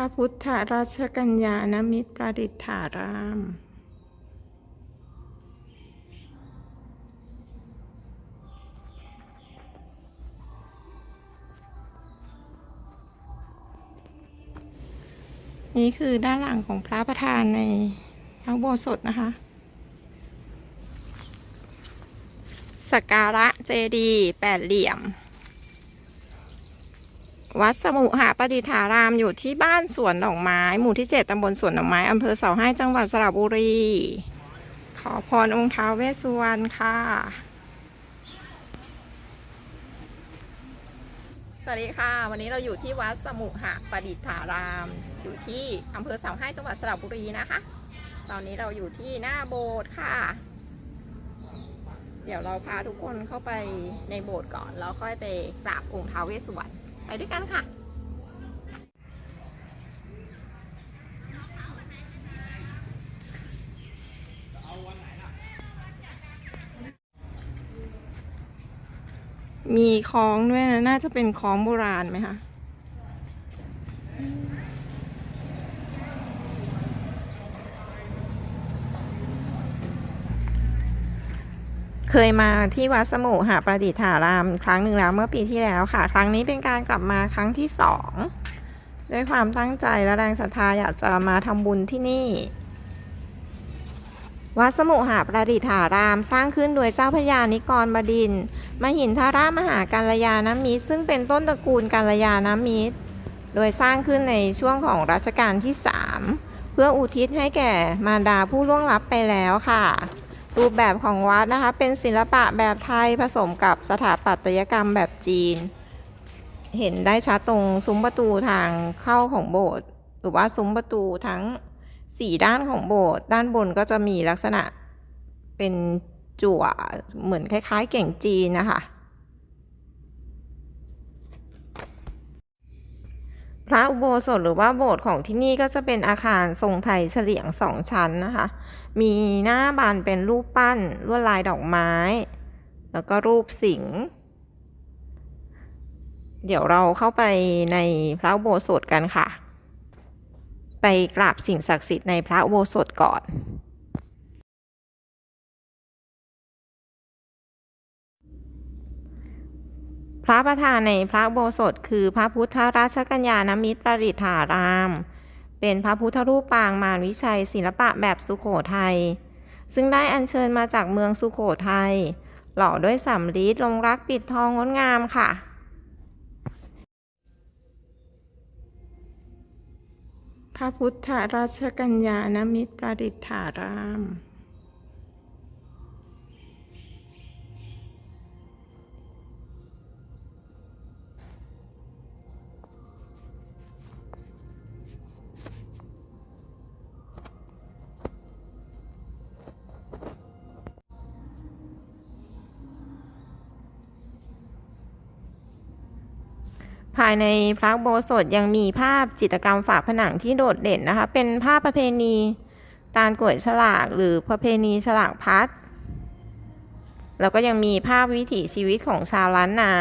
พระพุทธราชกัญญานมิตรประดิษฐาราม นี่คือด้านหลังของพระประธานในพระโบสถนะคะสักการะเจดีย์แปดเหลี่ยม วัดสมุหประดิฐารามอยู่ที่บ้านสวนดอกไม้ หมู่ที่ 7 ตำบลสวนดอกไม้ อำเภอเสาให้จังหวัดสระบุรี ขอพรองค์ท้าวเวสสุวรรณค่ะ สวัสดีค่ะ วันนี้เราอยู่ที่วัดสมุหประดิฐาราม อยู่ที่อำเภอเสาให้จังหวัดสระบุรีนะคะ ตอนนี้เราอยู่ที่หน้าโบสถ์ค่ะ เดี๋ยวเราพาทุกคนเข้าไปในโบสถ์ก่อน แล้วค่อยไปกราบองค์ท้าวเวสสุวรรณไปด้วยกันค่ะมีคล้องด้วยนะ น่าจะเป็นคล้องโบราณไหมคะ เคยมาที่วัดสมุหาประดิษฐาราม ครั้งหนึ่งแล้วเมื่อปีที่แล้วค่ะ ครั้งนี้เป็นการกลับมาครั้งที่สองด้วยความตั้งใจและแรงศรัทธาอยากจะมาทำบุญที่นี่ วัดสมุหาประดิษฐารามสร้างขึ้นโดยเจ้าพระยานิกรบดินมหินทรามหากัลยาณมิตรซึ่งเป็นต้นตระกูลกัลยาณมิตร โดยสร้างขึ้นในช่วงของรัชกาลที่ 3 เพื่ออุทิศให้แก่มารดาผู้ล่วงลับไปแล้วค่ะ รูปแบบของวัดนะคะ เป็นศิลปะแบบไทยผสมกับสถาปัตยกรรมแบบจีน เห็นได้ชัดตรงซุ้มประตูทางเข้าของโบสถ์หรือว่าซุ้มประตูทั้งสี่ด้านของโบสถ์ด้านบนก็จะมีลักษณะเป็นจั่วเหมือนคล้าย ๆ เก่งจีนนะคะพระอุโบสถหรือว่าโบสถ์ของที่นี่ก็จะเป็นอาคารทรงไทยเฉลียงสองชั้นนะคะ มีหน้าบานเป็นรูปปั้นลวดลายดอกไม้ แล้วก็รูปสิงห์เดี๋ยวเราเข้าไปในพระอุโบสถกันค่ะ ไปกราบสิ่งศักดิ์สิทธิ์ในพระอุโบสถก่อน พระประธานในพระอุโบสถคือพระพุทธราชกัญญานมิตรประดิฐาราม เเป็นพระพุทธรูปปางมารวิชัยศิลปะแบบสุโขทัย ซึ่งได้อัญเชิญมาจากเมืองสุโขทัย หล่อด้วยสำริดลงรักปิดทองงดงามค่ะ พระพุทธราชกัญญานมิตรประดิษฐาราม ภายในพระโบสถยังมีภาพจิตรกรรมฝาผนังที่โดดเด่นนะคะ เป็นภาพประเพณีการกวดฉลากหรือประเพณีฉลากพัดแล้วก็ยังมีภาพวิถีชีวิตของชาวล้านนา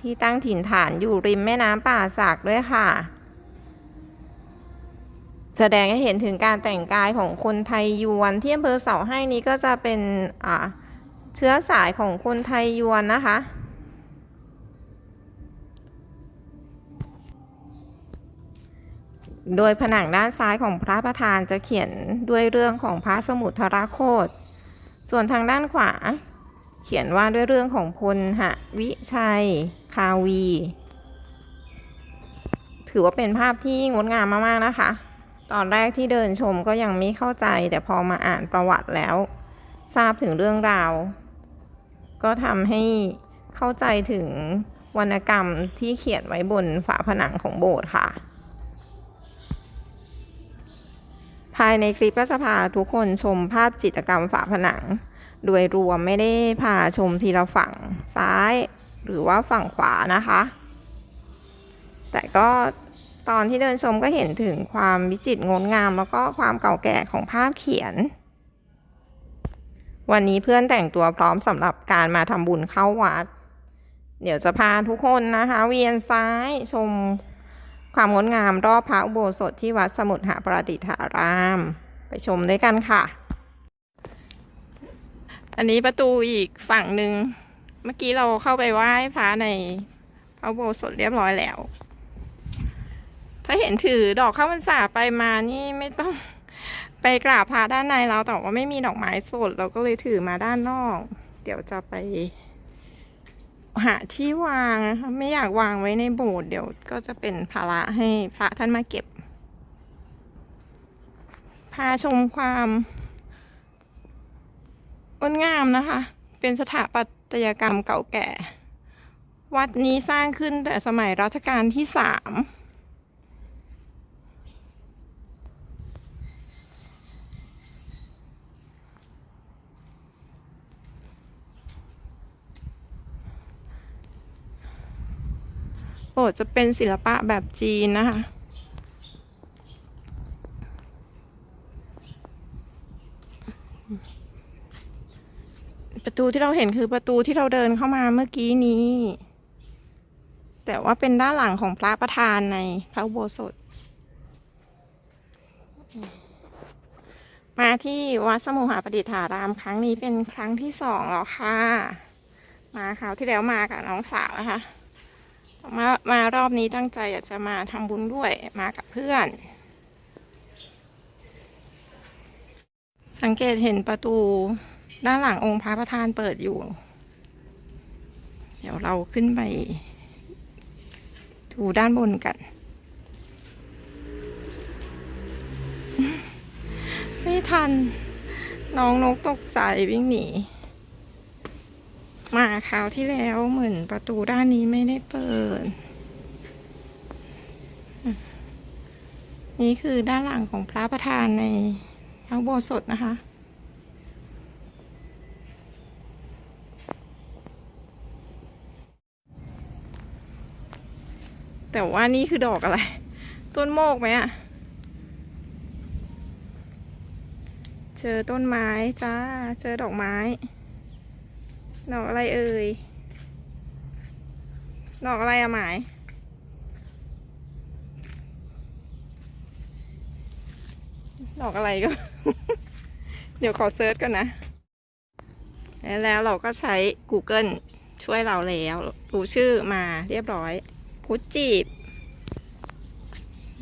ที่ตั้งถิ่นฐานอยู่ริมแม่น้ำป่าสักด้วยค่ะ แสดงให้เห็นถึงการแต่งกายของคนไทยยวนที่อำเภอเสาให้นี้ก็จะเป็นเชื้อสายของคนไทยยวนนะคะ โดยผนังด้านซ้ายของพระประธานจะเขียนด้วยเรื่องของพระสมุทรโคตส่วนทางด้านขวา เขียนว่าด้วยเรื่องของพลหะวิชัย คาวี ถือว่าเป็นภาพที่งดงามมากๆนะคะ ตอนแรกที่เดินชมก็ยังไม่เข้าใจ แต่พอมาอ่านประวัติแล้ว ทราบถึงเรื่องราว ก็ทำให้เข้าใจถึงวรรณกรรมที่เขียนไว้บนฝาผนังของโบสถ์ค่ะายในคลิปก็จะพาทุกคนชมภาพจิตรกรรมฝาผนัง โดยรวมไม่ได้พาชมทีละฝั่งซ้าย หรือว่าฝั่งขวานะคะ แต่ก็ตอนที่เดินชมก็เห็นถึงความวิจิตรงดงาม แล้วก็ความเก่าแก่ของภาพเขียน วันนี้เพื่อนแต่งตัวพร้อมสำหรับการมาทำบุญเข้าวัด เดี๋ยวจะพาทุกคนนะคะ เวียนซ้ายชม ความงดงามรอบพระอุโบสถที่วัดสมุทรหาประดิษฐาราม ไปชมด้วยกันค่ะ อันนี้ประตูอีกฝั่งหนึ่งเมื่อกี้เราเข้าไปไหว้พระในพระอุโบสถเรียบร้อยแล้ว ถ้าเห็นถือดอกข้าวพรรษาไปมานี่ไม่ต้องไปกราบพระด้านในแล้วแต่ว่าไม่มีดอกไม้สดเราก็เลยถือมาด้านนอก เดี๋ยวจะไป หาที่วางนะคะไม่อยากวางไว้ในโบสถ์เดี๋ยวก็จะเป็นภาระให้พระท่านมาเก็บ พาชมความงดงามนะคะ เป็นสถาปัตยกรรมเก่าแก่ วัดนี้สร้างขึ้นแต่สมัยรัชกาลที่สาม โอ้จะเป็นศิลปะแบบจีนนะคะ ประตูที่เราเห็นคือประตูที่เราเดินเข้ามาเมื่อกี้นี้ แต่ว่าเป็นด้านหลังของพระประธานในพระอุโบสถ มาที่วัดสมุหาประดิษฐารามครั้งนี้เป็นครั้งที่สองแล้วค่ะ มาคราวที่แล้วมากับน้องสาวนะคะ มามารอบนี้ตั้งใจอยากจะมาทำบุญด้วยมากับเพื่อน สังเกตเห็นประตูด้านหลังองค์พระประธานเปิดอยู่ เดี๋ยวเราขึ้นไปดูด้านบนกัน ไม่ทัน น้องนกตกใจวิ่งหนี มาคราวที่แล้วเหมือนประตูด้านนี้ไม่ได้เปิด นี่คือด้านหลังของพระประธานในพระโบสถนะคะ แต่ว่านี่คือดอกอะไร ต้นโมกไหมอะเจอต้นไม้จ้า เจอดอกไม้ ดอกอะไรเอ่ย ดอกอะไรอะหมาย ดอกอะไรก็ เดี๋ยวขอเซิร์ชก่อนนะ แล้วเราก็ใช้ Google ช่วยเราแล้ว รู้ชื่อมาเรียบร้อย พุทจีบ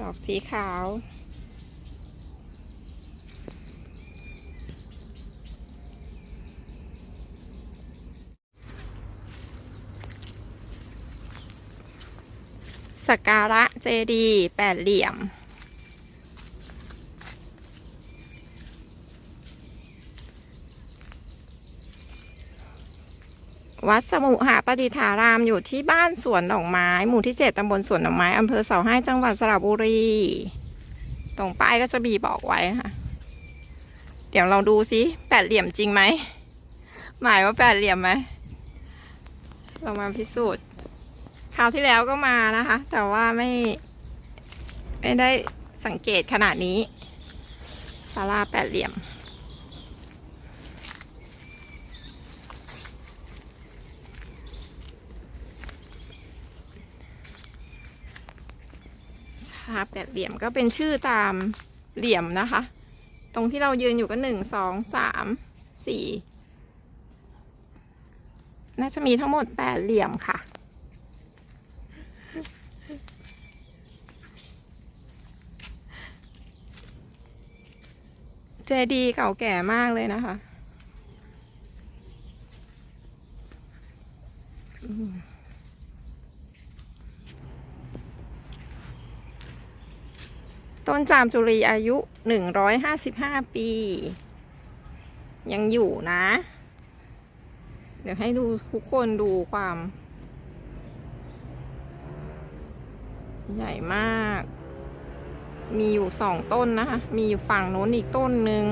ดอกสีขาว สักการะเจดีย์แปดเหลี่ยม วัดสมุหาประดิฐารามอยู่ที่บ้านสวนดอกไม้ หมู่ที่ 7ตำบลสวนดอกไม้อำเภอเสาให้จังหวัดสระบุรี ตรงป้ายก็จะมีบอกไว้ค่ะ เดี๋ยวเราดูซิแปดเหลี่ยมจริงไหม หมายว่าแปดเหลี่ยมไหม เรามาพิสูจน์ คราวที่แล้วก็มานะคะ แต่ว่าไม่ไม่ได้สังเกตขนาดนี้ศาลาแปดเหลี่ยม ศาลาแปดเหลี่ยมก็เป็นชื่อตามเหลี่ยมนะคะ ตรงที่เรายืนอยู่ก็หนึ่งสองสามสี่น่าจะมีทั้งหมดแปดเหลี่ยมค่ะ เจดีย์เก่าแก่มากเลยนะคะต้นจามจุรีอายุหนึ่งร้อยห้าสิบห้าปี ยังอยู่นะ เดี๋ยวให้ดูทุกคนดูความ ใหญ่มาก มีอยู่สองต้นนะคะ มีอยู่ฝั่งโน้นอีกต้นหนึ่ง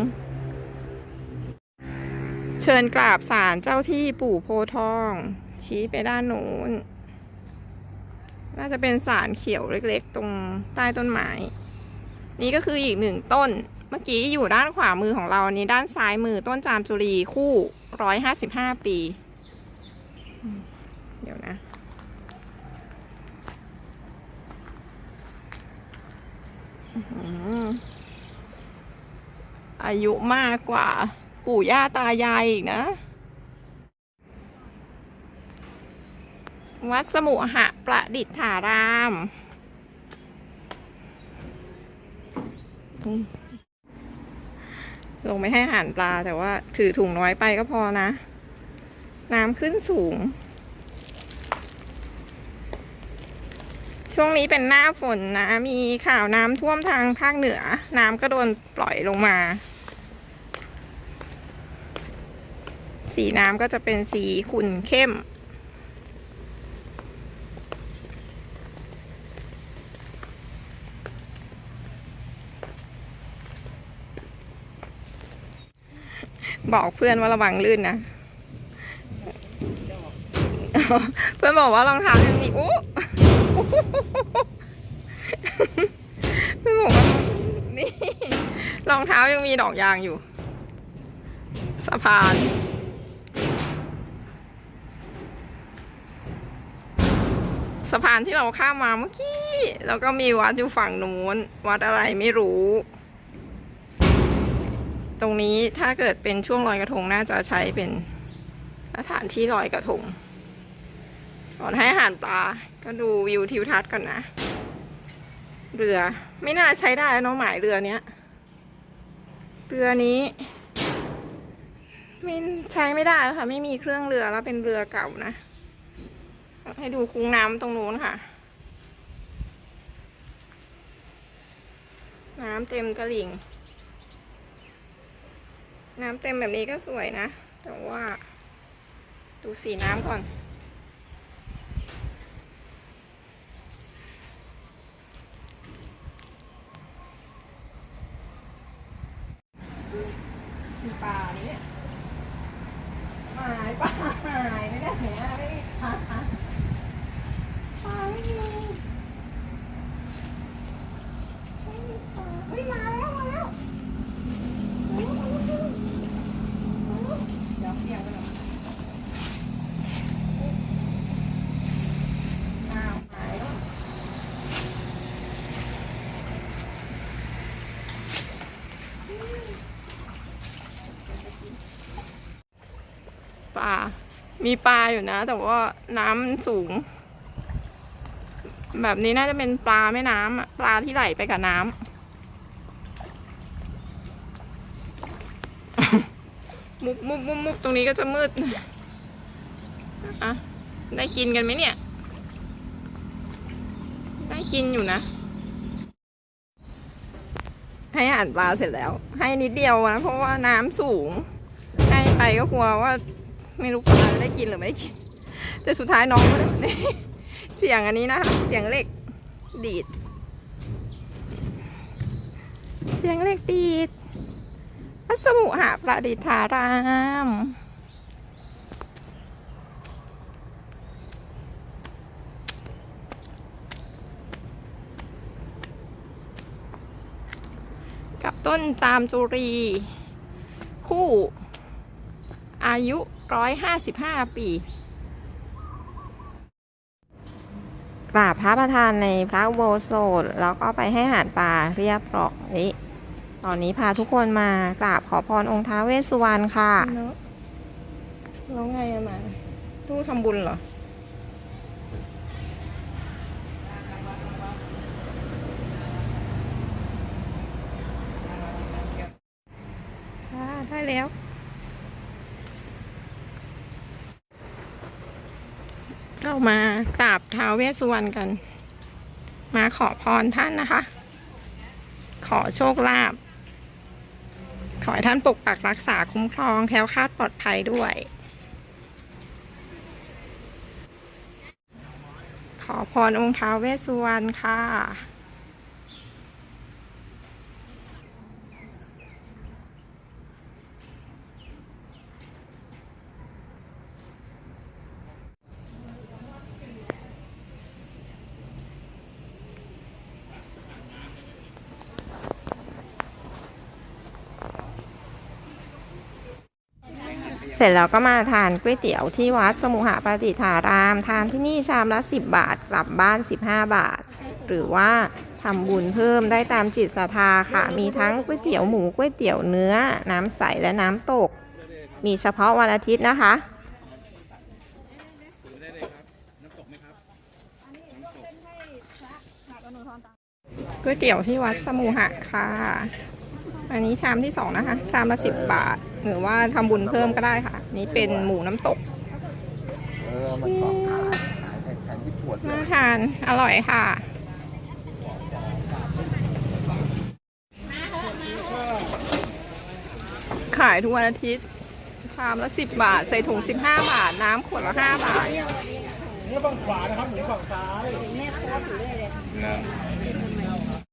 เชิญกราบศาลเจ้าที่ปู่โพทอง ชี้ไปด้านโน้น น่าจะเป็นศาลเขียวเล็กๆ ตรงใต้ต้นไม้ นี่ก็คืออีกหนึ่งต้น เมื่อกี้อยู่ด้านขวามือของเราอันนี้ด้านซ้ายมือต้นจามจุรีคู่ร้อยห้าสิบห้าปี เดี๋ยวนะ อายุมากกว่า ปู่ย่าตายายอีกนะ วัดสมุหะประดิษฐาราม ลงไม่ให้อาหานปลาแต่ว่าถือถุงน้อยไปก็พอนะ น้ำขึ้นสูง ช่วงนี้เป็นหน้าฝนนะ มีข่าวน้ำท่วมทางภาคเหนือ น้ำก็โดนปล่อยลงมา สีน้ำก็จะเป็นสีขุ่นเข้ม บอกเพื่อนว่าระวังลื่นนะ เพื่อนบอกว่ารองเท้ายังมีอู้ พื่บอกว่านี่รองเท้ายังมีดอกยางอยู่ สะพาน สะพานที่เราข้ามมาเมื่อกี้ แล้วก็มีวัดอยู่ฝั่งนู้น วัดอะไรไม่รู้ ตรงนี้ถ้าเกิดเป็นช่วงลอยกระทงน่าจะใช้เป็นสถานที่ลอยกระทง ก่อนให้อาหารปลา ก็ดูวิวทิวทัศน์ก่อนนะ เรือไม่น่าใช้ได้เน้องหมายเรือเนี้ย เรือนี้ไม่ใช้ไม่ได้แล้วค่ะ ไม่มีเครื่องเรือแล้วเป็นเรือเก่านะ ให้ดูคุ้งน้ำตรงนู้นค่ะ น้ำเต็มตลิ่ง น้ำเต็มแบบนี้ก็สวยนะ แต่ว่า ดูสีน้ำก่อน มีปลาเนี่ยหายปลาหายไม่ได้เนี่ยไม่มีปลาปลาไม่มีไม่มีปลาเฮ้ยมาแล้วมาแล้วมาแล้วมาแล้วมาแล้วเดี๋ยวเสียงกันหน่อยอ้าวหายแล้ว ปลา มีปลาอยู่นะ แต่ว่าน้ำสูง แบบนี้น่าจะเป็นปลาแม่น้ำอะปลาที่ไหลไปกับน้ำมุบมุบมุบมุบตรงนี้ก็จะมืดอะได้กินกันไหมเนี่ย ได้กินอยู่นะ ให้อาหารปลาเสร็จแล้ว ให้นิดเดียวนะเพราะว่าน้ำสูง ให้ไปก็กลัวว่า ไม่รู้ปลาจะได้กินหรือไม่ได้กิน แต่สุดท้ายน้องก็ได้เสียงอันนี้นะคะเสียงเหล็กดีด เสียงเหล็กดีดวัดสมุหาประดิษฐารามกับต้นจามจุรี คู่ อายุ 155 ปีกราบพระประธานในพระอุโบสถแล้วก็ไปให้อาหารปลาเรียบร้อยตอนนี้พาทุกคนมากราบขอพรองค์ท้าเวสสุวรรณค่ะแล้วไงอะมา ตู้ทำบุญเหรอ ใช่ได้แล้ว เรามากราบ ท้าวเวสสุวรรณกัน มาขอพรท่านนะคะ ขอโชคลาภขอให้ท่านปกปักรักษาคุ้มครองแคล้วคลาดปลอดภัยด้วย ขอพรองค์ท้าวเวสสุวรรณค่ะ เสร็จแล้วก็มาทานก๋วยเตี๋ยวที่วัดสมุหประดิษฐาราม ทานที่นี่ชามละ 10 บาท กลับบ้าน 15 บาท หรือว่าทำบุญเพิ่มได้ตามจิตศรัทธาค่ะ มีทั้งก๋วยเตี๋ยวหมูก๋วยเตี๋ยวเนื้อ น้ำใสและน้ำตก มีเฉพาะวันอาทิตย์นะคะก๋วยเตี๋ยวที่วัดสมุหะค่ะ อันนี้ชามที่สองนะคะ ชามละสิบบาท หรือว่าทำบุญเพิ่มก็ได้ค่ะ นี่เป็นหมูน้ำตกมาทาทานอร่อยค่ะขายทุกวันอาทิตย์ ชามละสิบบาท ใส่ถุงสิบห้าบาท น้ำขวดละห้าบาทนี่ฝั่งขวานะครับหมูฝั่งซ้าย